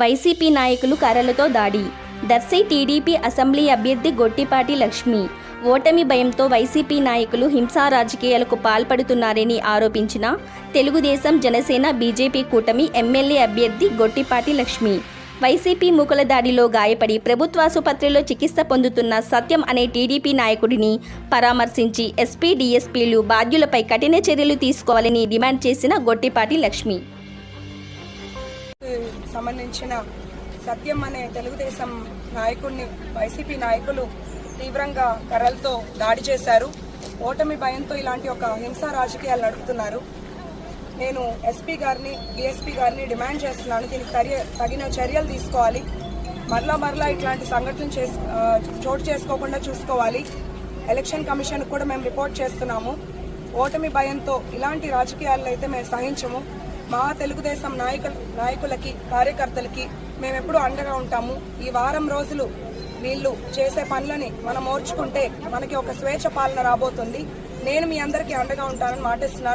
YCP నాయకులు కర్రలతో దాడి. దర్శి టీడీపీ అసెంబ్లీ అభ్యర్థి గొట్టిపాటి లక్ష్మి. ఓటమి భయంతో వైసీపీ నాయకులు హింసా రాజకీయాలకు పాల్పడుతున్నారని ఆరోపించిన తెలుగుదేశం జనసేన బీజేపీ కూటమి ఎమ్మెల్యే అభ్యర్థి గొట్టిపాటి లక్ష్మి. వైసీపీ మూకల దాడిలో గాయపడి ప్రభుత్వాసుపత్రిలో చికిత్స పొందుతున్న సత్యం అనే టీడీపీ నాయకుడిని పరామర్శించి ఎస్పీ డీఎస్పీలు బాధ్యులపై కఠిన చర్యలు తీసుకోవాలని డిమాండ్ చేసిన గొట్టిపాటి లక్ష్మి. సంబంధించిన సత్యం అనే తెలుగుదేశం నాయకుడిని వైసీపీ నాయకులు తీవ్రంగా కర్రలతో దాడి చేశారు. ఓటమి భయంతో ఇలాంటి ఒక హింసా రాజకీయాలు నడుపుతున్నారు. నేను ఎస్పీ గారిని డిఎస్పీ గారిని డిమాండ్ చేస్తున్నాను. దీనికి తగిన చర్యలు తీసుకోవాలి. మరలా మరలా ఇట్లాంటి సంఘటనలు చేసు చోటు చేసుకోకుండా చూసుకోవాలి. ఎలక్షన్ కమిషన్ కూడా మేము రిపోర్ట్ చేస్తున్నాము. ఓటమి భయంతో ఇలాంటి రాజకీయాలను అయితే మేము సహించము. మా తెలుగుదేశం నాయకుల నాయకులకి కార్యకర్తలకి మేము అండగా ఉంటాము. ఈ వారం రోజులు వీళ్ళు చేసే పనులని మనం ఓర్చుకుంటే మనకి ఒక స్వేచ్ఛ పాలన రాబోతుంది. నేను మీ అందరికీ అండగా ఉంటానని మాటిస్తున్నాను.